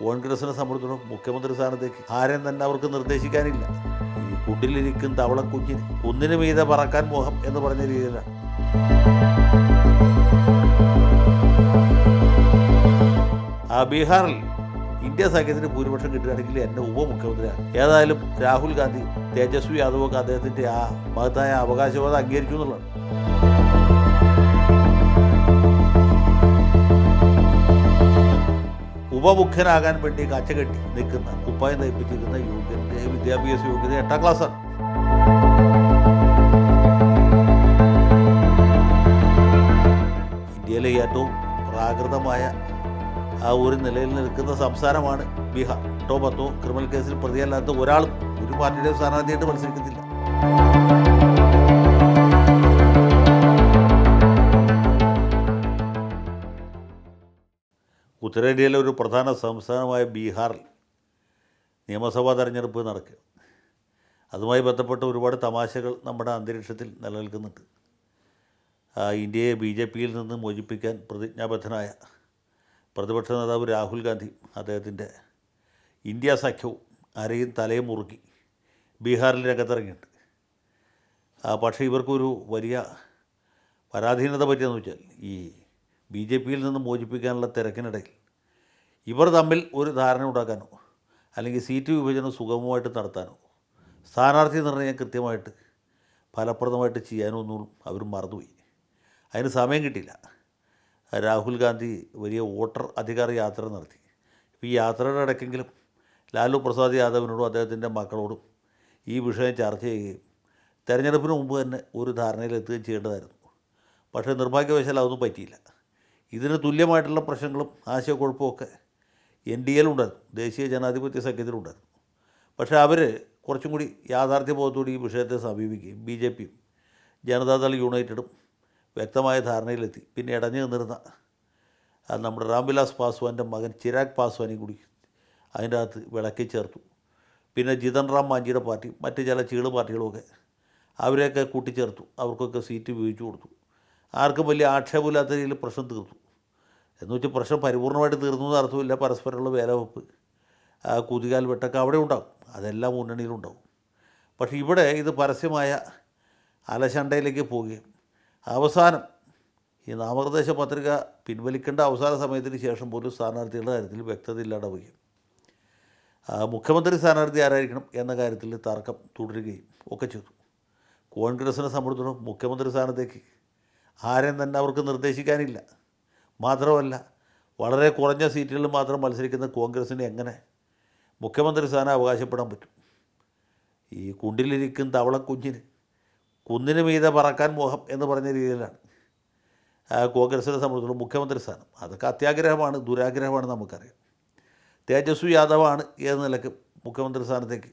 കോൺഗ്രസിനെ സംബന്ധിച്ചിടത്തോളം മുഖ്യമന്ത്രി സ്ഥാനത്തേക്ക് ആരെയും തന്നെ അവർക്ക് നിർദ്ദേശിക്കാനില്ല. ഈ കുണ്ടിലിരിക്കും തവള കുഞ്ഞിന് കുന്നിന് മീതെ പറക്കാൻ മോഹം എന്ന് പറഞ്ഞ രീതിയിലാണ്. ആ ബീഹാറിൽ ഇന്ത്യ സഖ്യത്തിന് ഭൂരിപക്ഷം കിട്ടുകയാണെങ്കിൽ എന്നെ ഉപമുഖ്യമന്ത്രിയാണ്. ഏതായാലും രാഹുൽ ഗാന്ധി തേജസ്വി യാദവൊക്കെ അദ്ദേഹത്തിന്റെ ആ മഹത്തായ അവകാശവാദം അംഗീകരിച്ചു എന്നുള്ളതാണ് ഉപമുഖ്യനാകാൻ വേണ്ടി കച്ചകെട്ടി നിൽക്കുന്ന കുപ്പായം തയ്പ്പിച്ചിരിക്കുന്ന യോഗ്യന്റെ വിദ്യാഭ്യാസ യോഗ്യത എട്ടാം ക്ലാസ്സാണ് ഇന്ത്യയിലെ ഏറ്റവും പ്രാകൃതമായ ആ ഒരു നിലയിൽ നിൽക്കുന്ന സംസ്ഥാനമാണ് ബീഹാർ. എട്ടോ പത്തോ ക്രിമിനൽ കേസിൽ പ്രതിയല്ലാത്ത ഒരാളും ഒരു പാർട്ടിയുടെ സ്ഥാനാർത്ഥിയായിട്ട് മത്സരിക്കുന്നില്ല ഉത്തരേന്ത്യയിലെ ഒരു പ്രധാന സംസ്ഥാനമായ ബീഹാറിൽ നിയമസഭാ തെരഞ്ഞെടുപ്പ് നടക്കുക. അതുമായി ബന്ധപ്പെട്ട് ഒരുപാട് തമാശകൾ നമ്മുടെ അന്തരീക്ഷത്തിൽ നിലനിൽക്കുന്നുണ്ട്. ഇന്ത്യയെ ബി ജെ പിയിൽ നിന്ന് മോചിപ്പിക്കാൻ പ്രതിജ്ഞാബദ്ധനായ പ്രതിപക്ഷ നേതാവ് രാഹുൽ ഗാന്ധി അദ്ദേഹത്തിന്റെ ഇന്ത്യ സഖ്യവും ആരെയും തലയും മുറുക്കി ബീഹാറിൽ രംഗത്തിറങ്ങിയിട്ടുണ്ട്. പക്ഷേ ഇവർക്കൊരു വലിയ പരാധീനത പറ്റിയെന്ന് വെച്ചാൽ ഈ ബി ജെ പിയിൽ നിന്ന് മോചിപ്പിക്കാനുള്ള തിരക്കിനിടയിൽ ഇവർ തമ്മിൽ ഒരു ധാരണ ഉണ്ടാക്കാനോ അല്ലെങ്കിൽ സീറ്റ് വിഭജനം സുഗമമായിട്ട് നടത്താനോ സ്ഥാനാർത്ഥി നിർണയം കൃത്യമായിട്ട് ഫലപ്രദമായിട്ട് ചെയ്യാനോ ഒന്നും അവർ മറന്നുപോയി. അതിന് സമയം കിട്ടിയില്ല. രാഹുൽ ഗാന്ധി വലിയ വോട്ടർ അധികാര യാത്ര നടത്തി. ഈ യാത്രയുടെ ഇടയ്ക്കെങ്കിലും ലാലു പ്രസാദ് യാദവിനോടും അദ്ദേഹത്തിന്റെ മക്കളോടും ഈ വിഷയം ചർച്ച ചെയ്യുകയും തെരഞ്ഞെടുപ്പിന് മുമ്പ് തന്നെ ഒരു ധാരണയിലെത്തുകയും ചെയ്യേണ്ടതായിരുന്നു. പക്ഷേ നിർഭാഗ്യവശാൽ അതൊന്നും പറ്റിയില്ല. ഇതിന് തുല്യമായിട്ടുള്ള പ്രശ്നങ്ങളും ആശയക്കുഴപ്പമൊക്കെ എൻ ഡി എയിലുണ്ടായിരുന്നു ദേശീയ ജനാധിപത്യ സഖ്യത്തിലുണ്ടായിരുന്നു പക്ഷേ അവർ കുറച്ചും കൂടി യാഥാർത്ഥ്യബോധത്തോടെ ഈ വിഷയത്തെ സമീപിക്കുകയും ബി ജെ പിയും ജനതാദൾ യുണൈറ്റഡും വ്യക്തമായ ധാരണയിലെത്തി. പിന്നെ ഇടഞ്ഞു നിന്നിരുന്ന നമ്മുടെ രാംവിലാസ് പാസ്വാന്റെ മകൻ ചിരാഗ് പാസ്വാനെയും കൂടി അതിന്റെ അകത്ത് വിളക്കി ചേർത്തു. പിന്നെ ജിതൻ റാം മാഞ്ചിയുടെ പാർട്ടി മറ്റ് ചില ചീൾ പാർട്ടികളുമൊക്കെ അവരെയൊക്കെ കൂട്ടിച്ചേർത്തു. അവർക്കൊക്കെ സീറ്റ് ഉപയോഗിച്ചു കൊടുത്തു. ആർക്കും വലിയ ആക്ഷേപമില്ലാത്ത രീതിയിൽ പ്രശ്നം തീർത്തു. എന്ന് വെച്ചാൽ പ്രശ്നം പരിപൂർണമായിട്ട് തീർന്നു എന്ന് അർത്ഥമില്ല. പരസ്പരമുള്ള വേലവെപ്പ് കുതികാൽ വെട്ടൊക്കെ അവിടെ ഉണ്ടാകും അതെല്ലാം മുന്നണിയിലുണ്ടാവും പക്ഷേ ഇവിടെ ഇത് പരസ്യമായ അലശണ്ടയിലേക്ക് പോവുകയും അവസാനം ഈ നാമനിർദ്ദേശ പത്രിക പിൻവലിക്കേണ്ട അവസാന സമയത്തിന് ശേഷം പോലും സ്ഥാനാർത്ഥികളുടെ കാര്യത്തിൽ വ്യക്തത ഇല്ലാണ്ടാവുകയും മുഖ്യമന്ത്രി സ്ഥാനാർത്ഥി ആരായിരിക്കണം എന്ന കാര്യത്തിൽ തർക്കം തുടരുകയും ഒക്കെ ചെയ്തു. കോൺഗ്രസിനെ സംബന്ധിച്ചിടത്തോളം മുഖ്യമന്ത്രി സ്ഥാനത്തേക്ക് ആരെയും തന്നെ അവർക്ക് നിർദ്ദേശിക്കാനില്ല. മാത്രമല്ല വളരെ കുറഞ്ഞ സീറ്റുകളിൽ മാത്രം മത്സരിക്കുന്ന കോൺഗ്രസിന് എങ്ങനെ മുഖ്യമന്ത്രി സ്ഥാനം അവകാശപ്പെടാൻ പറ്റും? ഈ കുണ്ടിലിരിക്കും തവളക്കുഞ്ഞിന് കുന്നിന് മീതെ പറക്കാൻ മോഹം എന്ന് പറഞ്ഞ രീതിയിലാണ് കോൺഗ്രസിനെ സംബന്ധിച്ചിടത്തോളം മുഖ്യമന്ത്രി സ്ഥാനം. അതൊക്കെ അത്യാഗ്രഹമാണ് ദുരാഗ്രഹമാണ് നമുക്കറിയാം. തേജസ്വി യാദവാണ് ഏത് നിലയ്ക്ക് മുഖ്യമന്ത്രി സ്ഥാനത്തേക്ക്?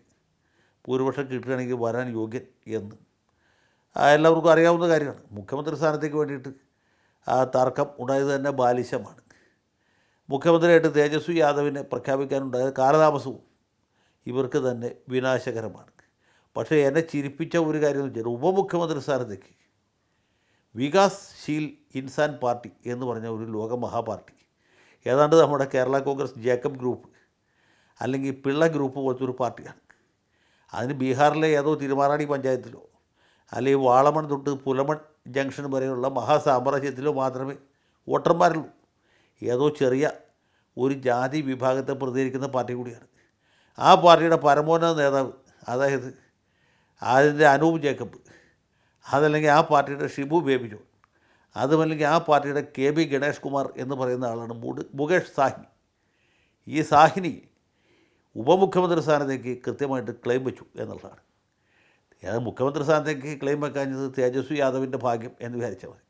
ഭൂരിപക്ഷം കിട്ടുകയാണെങ്കിൽ വരാൻ യോഗ്യൻ എന്ന്. എല്ലാവർക്കും അറിയാവുന്ന കാര്യമാണ്. മുഖ്യമന്ത്രി സ്ഥാനത്തേക്ക് വേണ്ടിയിട്ട് ആ തർക്കം ഉണ്ടായത് തന്നെ ബാലിശമാണ്. മുഖ്യമന്ത്രിയായിട്ട് തേജസ്വി യാദവിനെ പ്രഖ്യാപിക്കാനുണ്ടായ കാലതാമസവും ഇവർക്ക് തന്നെ വിനാശകരമാണ്. പക്ഷേ എന്നെ ചിരിപ്പിച്ച ഒരു കാര്യം എന്ന് വെച്ചാൽ ഉപമുഖ്യമന്ത്രി സ്ഥാനത്തേക്ക് വികാസ് ശീൽ ഇൻസാൻ പാർട്ടി എന്ന് പറഞ്ഞ ഒരു ലോക മഹാപാർട്ടി ഏതാണ്ട് നമ്മുടെ കേരള കോൺഗ്രസ് ജേക്കബ് ഗ്രൂപ്പ് അല്ലെങ്കിൽ പിള്ള ഗ്രൂപ്പ് പോലത്തെ ഒരു പാർട്ടിയാണ്. അതിന് ബീഹാറിലെ ഏതോ തിരുമാറാടി പഞ്ചായത്തിലോ അല്ലെങ്കിൽ വാളമൺ തൊട്ട് പുലമൺ ജംഗ്ഷൻ വരെയുള്ള മഹാസാമ്രാജ്യത്തിലോ മാത്രമേ വോട്ടർമാരുള്ളൂ ഏതോ ചെറിയ ഒരു ജാതി വിഭാഗത്തെ പ്രതികരിക്കുന്ന പാർട്ടി കൂടിയാണ്. ആ പാർട്ടിയുടെ പരമോന്നത നേതാവ് അതായത് അതിന്റെ അനൂപ് ജേക്കബ്. അതല്ലെങ്കിൽ ആ പാർട്ടിയുടെ ഷിബു ബേബി ജോൺ. അതുമല്ലെങ്കിൽ ആ പാർട്ടിയുടെ കെ ബി ഗണേഷ് കുമാർ എന്ന് പറയുന്ന ആളാണ് മുട് മുകേഷ് സാഹിനി ഈ സാഹിനി ഉപമുഖ്യമന്ത്രി സ്ഥാനത്തേക്ക് കൃത്യമായിട്ട് ക്ലെയിം വെച്ചു എന്നുള്ളതാണ്. ഏത് മുഖ്യമന്ത്രി സ്ഥാനത്തേക്ക് ക്ലെയിം വെക്കാഞ്ഞത് തേജസ്വി യാദവിന്റെ ഭാഗ്യം എന്ന് വിചാരിച്ചാൽ മതി.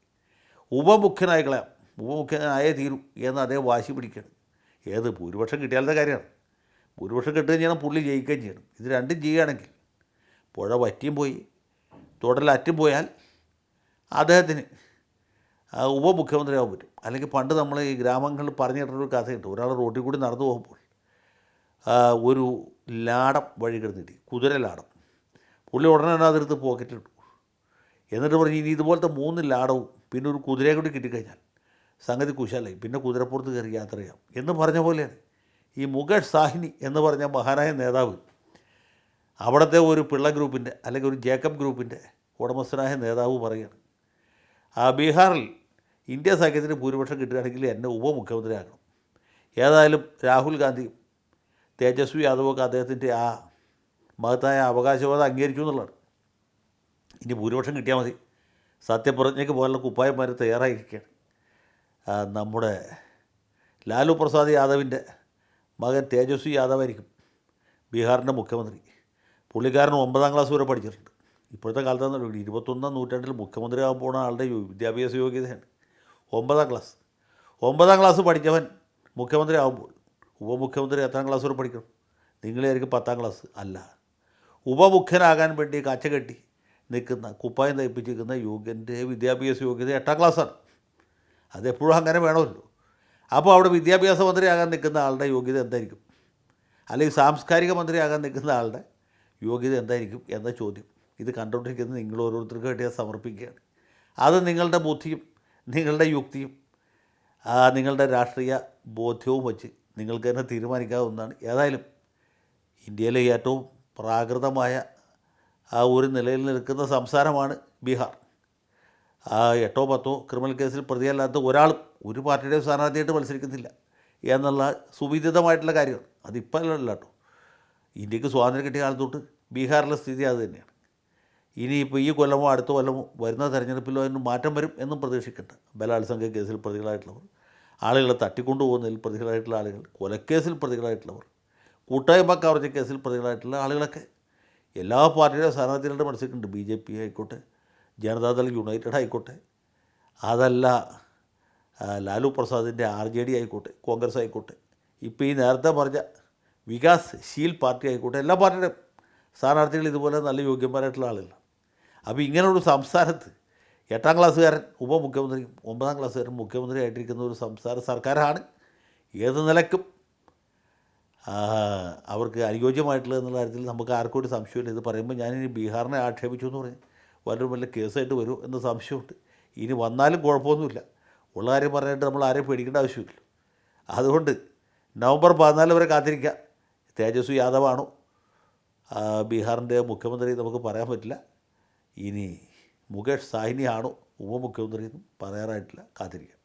ഉപമുഖ്യനായി കളയാം. ഉപമുഖ്യനായേ തീരും എന്ന് അദ്ദേഹം വാശി പിടിക്കണം. ഏത് ഭൂരിപക്ഷം കിട്ടിയാലത്തെ കാര്യമാണ്. ഭൂരിപക്ഷം കിട്ടുകയും ചെയ്യണം പുള്ളി ജയിക്കുകയും ചെയ്യണം. ഇത് രണ്ടും ചെയ്യുകയാണെങ്കിൽ പുഴ വറ്റിയും പോയി തുടലറ്റും പോയാൽ അദ്ദേഹത്തിന് ഉപമുഖ്യമന്ത്രിയാവാൻ പറ്റും. അല്ലെങ്കിൽ പണ്ട് നമ്മൾ ഈ ഗ്രാമങ്ങളിൽ പറഞ്ഞു കേട്ടൊരു കഥയുണ്ട്. ഒരാൾ റോഡിൽ കൂടി നടന്നു പോകുമ്പോൾ ഒരു ലാടം വഴി കിടന്നിട്ട് കുതിര ലാടം പുള്ളി ഉടനെ തന്നെ അതെടുത്ത് പോക്കറ്റിട്ടു എന്നിട്ട് പറഞ്ഞു ഇനി ഇതുപോലത്തെ മൂന്ന് ലാടവും പിന്നെ ഒരു കുതിരയെ കൂടി കിട്ടിക്കഴിഞ്ഞാൽ സംഗതി കുശാലായി. പിന്നെ കുതിരപ്പുറത്ത് കയറി യാത്ര ചെയ്യാം. എന്ന് പറഞ്ഞ പോലെയാണ്. ഈ മുകേഷ് സാഹിനി എന്ന് പറഞ്ഞ മഹാനായ നേതാവ് അവിടുത്തെ ഒരു പിള്ള ഗ്രൂപ്പിന്റെ അല്ലെങ്കിൽ ഒരു ജേക്കബ് ഗ്രൂപ്പിന്റെ ഉടമസ്ഥനായ നേതാവ് പറയുകയാണ് ആ ബീഹാറിൽ ഇന്ത്യ സഖ്യത്തിന് ഭൂരിപക്ഷം കിട്ടുകയാണെങ്കിൽ എന്നെ ഉപമുഖ്യമന്ത്രിയാക്കണം. ഏതായാലും രാഹുൽ ഗാന്ധിയും തേജസ്വി യാദവൊക്കെ അദ്ദേഹത്തിന്റെ ആ മഹത്തായ അവകാശവാദം അംഗീകരിച്ചു എന്നുള്ളതാണ്. ഇനി ഭൂരിപക്ഷം കിട്ടിയാൽ മതി. സത്യപ്രതിജ്ഞയ്ക്ക് പോലുള്ള കുപ്പായന്മാർ തയ്യാറായിരിക്കുകയാണ്. നമ്മുടെ ലാലു പ്രസാദ് യാദവിന്റെ മകൻ തേജസ്വി യാദവായിരിക്കും ബീഹാറിന്റെ മുഖ്യമന്ത്രി. പുള്ളിക്കാരൻ ഒമ്പതാം ക്ലാസ് വരെ പഠിച്ചിട്ടുണ്ട്. ഇപ്പോഴത്തെ കാലത്താണ് ഇരുപത്തൊന്നാം നൂറ്റാണ്ടിൽ മുഖ്യമന്ത്രി ആകാൻ പോകുന്ന ആളുടെ വിദ്യാഭ്യാസ യോഗ്യതയാണ് ഒമ്പതാം ക്ലാസ്. ഒമ്പതാം ക്ലാസ് പഠിച്ചവൻ മുഖ്യമന്ത്രി ആകുമ്പോൾ ഉപമുഖ്യമന്ത്രി എത്രാം ക്ലാസ് വരെ പഠിക്കണം? നിങ്ങളായിരിക്കും പത്താം ക്ലാസ്. അല്ല. ഉപമുഖ്യനാകാൻ വേണ്ടി കാച്ച കെട്ടി നിൽക്കുന്ന കുപ്പായം തയ്പ്പിച്ചിരിക്കുന്ന യോഗ്യന്റെ വിദ്യാഭ്യാസ യോഗ്യത എട്ടാം ക്ലാസ്സാണ്. അതെപ്പോഴും അങ്ങനെ വേണമല്ലോ. അപ്പോൾ അവിടെ വിദ്യാഭ്യാസ മന്ത്രിയാകാൻ നിൽക്കുന്ന ആളുടെ യോഗ്യത എന്തായിരിക്കും? അല്ലെങ്കിൽ സാംസ്കാരിക മന്ത്രിയാകാൻ നിൽക്കുന്ന ആളുടെ യോഗ്യത എന്തായിരിക്കും എന്ന ചോദ്യം ഇത് കണ്ടുകൊണ്ടിരിക്കുന്നത് നിങ്ങൾ ഓരോരുത്തർക്കും വേണ്ടി സമർപ്പിക്കുകയാണ്. അത് നിങ്ങളുടെ ബുദ്ധിയും നിങ്ങളുടെ യുക്തിയും നിങ്ങളുടെ രാഷ്ട്രീയ ബോധ്യവും വച്ച് നിങ്ങൾക്ക് തന്നെ തീരുമാനിക്കാവുന്നതാണ്. ഏതായാലും ഇന്ത്യയിലെ ഏറ്റവും പ്രാകൃതമായ ആ ഒരു നിലയിൽ നിൽക്കുന്ന സംസാരമാണ് ബീഹാർ. ആ എട്ടോ പത്തോ ക്രിമിനൽ കേസിൽ പ്രതിയല്ലാത്ത ഒരാളും ഒരു പാർട്ടിയുടെയും സ്ഥാനാർത്ഥിയായിട്ട് മത്സരിക്കുന്നില്ല എന്നുള്ള സുവിദിതമായിട്ടുള്ള കാര്യമാണ്. അതിപ്പോൾ അല്ല കേട്ടോ. ഇന്ത്യയ്ക്ക് സ്വാതന്ത്ര്യം കിട്ടിയ കാലത്ത് തൊട്ട് ബീഹാറിലെ സ്ഥിതി അത് തന്നെയാണ്. ഇനിയിപ്പോൾ ഈ കൊല്ലമോ അടുത്ത കൊല്ലമോ വരുന്ന തെരഞ്ഞെടുപ്പിലോ അതിന് മാറ്റം വരും എന്നും പ്രതീക്ഷിക്കട്ടെ. ബലാത്സംഗ കേസിൽ പ്രതികളായിട്ടുള്ളവർ ആളുകളെ തട്ടിക്കൊണ്ടുപോകുന്നതിൽ പ്രതികളായിട്ടുള്ള ആളുകൾ കൊലക്കേസിൽ പ്രതികളായിട്ടുള്ളവർ കൂട്ടായ്മ കവർച്ച കേസിൽ പ്രതികളായിട്ടുള്ള ആളുകളൊക്കെ എല്ലാ പാർട്ടിയുടെ സ്ഥാനാർത്ഥികളുടെ മത്സരിക്കുന്നുണ്ട് ബി ജെ പി ആയിക്കോട്ടെ ജനതാദൾ യുണൈറ്റഡ് ആയിക്കോട്ടെ അതല്ല ലാലു പ്രസാദിന്റെ ആർ ജെ ഡി ആയിക്കോട്ടെ കോൺഗ്രസ് ആയിക്കോട്ടെ ഇപ്പോൾ ഈ നേരത്തെ പറഞ്ഞ വികാസ് ശീൽ പാർട്ടി ആയിക്കോട്ടെ എല്ലാ പാർട്ടിയുടെയും സ്ഥാനാർത്ഥികൾ ഇതുപോലെ നല്ല യോഗ്യന്മാരായിട്ടുള്ള ആളുകളാണ്. അപ്പോൾ ഇങ്ങനെയൊരു സംസ്ഥാനത്ത് എട്ടാം ക്ലാസ്സുകാരൻ ഉപമുഖ്യമന്ത്രിയും ഒമ്പതാം ക്ലാസ്സുകാരൻ മുഖ്യമന്ത്രി ആയിട്ടിരിക്കുന്ന ഒരു സംസ്ഥാന സർക്കാരാണ്. ഏത് നിലക്കും അവർക്ക് അനുയോജ്യമായിട്ടുള്ളത് എന്നുള്ള കാര്യത്തിൽ നമുക്ക് ആർക്കും ഒരു സംശയമില്ല ഇത് പറയുമ്പോൾ ഞാനിനി ബീഹാറിനെ ആക്ഷേപിച്ചു എന്ന് പറയും വല്ലതും വല്ല കേസായിട്ട് വരും എന്ന സംശയമുണ്ട്. ഇനി വന്നാലും കുഴപ്പമൊന്നുമില്ല. ഉള്ള കാര്യം പറയാനായിട്ട് നമ്മൾ ആരെയും പേടിക്കേണ്ട ആവശ്യമില്ല. അതുകൊണ്ട് നവംബർ പതിനാല് വരെ കാത്തിരിക്കുക. തേജസ്വി യാദവാണോ. ബീഹാറിന്റെ മുഖ്യമന്ത്രി നമുക്ക് പറയാൻ പറ്റില്ല. ഇനി മുകേഷ് സാഹ്നിയാണോ ഉപമുഖ്യമന്ത്രി എന്നും പറയാറായിട്ടില്ല. കാത്തിരിക്കാം.